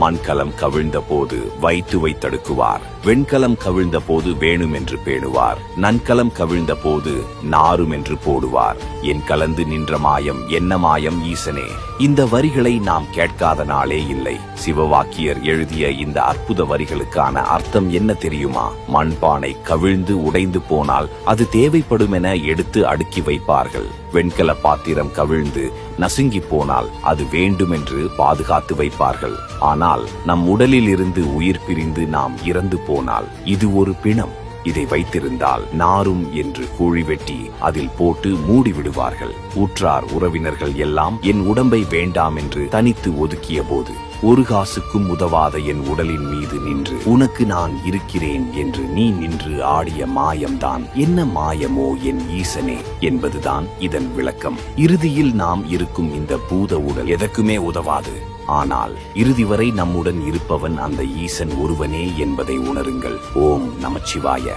மண்கலம் கவிழ்ந்த போது வைத்துவை தடுக்குவார். வெண்கலம் கவிழ்ந்த போது வேணும் என்று பேணுவார். நன்கலம் கவிழ்ந்த போது நாரும் என்று போடுவார். என் கலந்து நின்ற மாயம் என்ன மாயம் ஈசனே? இந்த வரிகளை நாம் கேட்காத நாளே இல்லை. சிவவாக்கியர் எழுதிய இந்த அற்புத வரிகளுக்கான அர்த்தம் என்ன தெரியுமா? மண்பானை கவிழ்ந்து உடைந்து போனால் அது தேவைப்படும் என எடுத்து அடுக்கி வைப்பார்கள். வெண்கல பாத்திரம் கவிழ்ந்து நசுங்கி போனால் அது வேண்டுமென்று பாதுகாத்து வைப்பார்கள். ஆனால் நம் உடலில் இருந்து உயிர் பிரிந்து நாம் இறந்து போனால் இது ஒரு பிணம். இதை வைத்திருந்தால் நாரும் என்று கூழி வெட்டி அதில் போட்டு மூடி விடுவார்கள் உற்றார் உறவினர்கள் எல்லாம் என் உடம்பை வேண்டாம் என்று தனித்து ஒதுக்கிய போது ஒரு காசுக்கும் உதவாத என் உடலின் மீது நின்று உனக்கு நான் இருக்கிறேன் என்று நீ நின்று ஆடிய மாயம்தான் என்ன மாயமோ என் ஈசனே என்பதுதான் இதன் விளக்கம். இறுதியில் நாம் இருக்கும் இந்த பூத உடல் எதற்குமே உதவாது. ஆனால் இறுதி வரை நம்முடன் இருப்பவன் அந்த ஈசன் ஒருவனே என்பதை உணருங்கள். ஓம் நமச்சிவாய.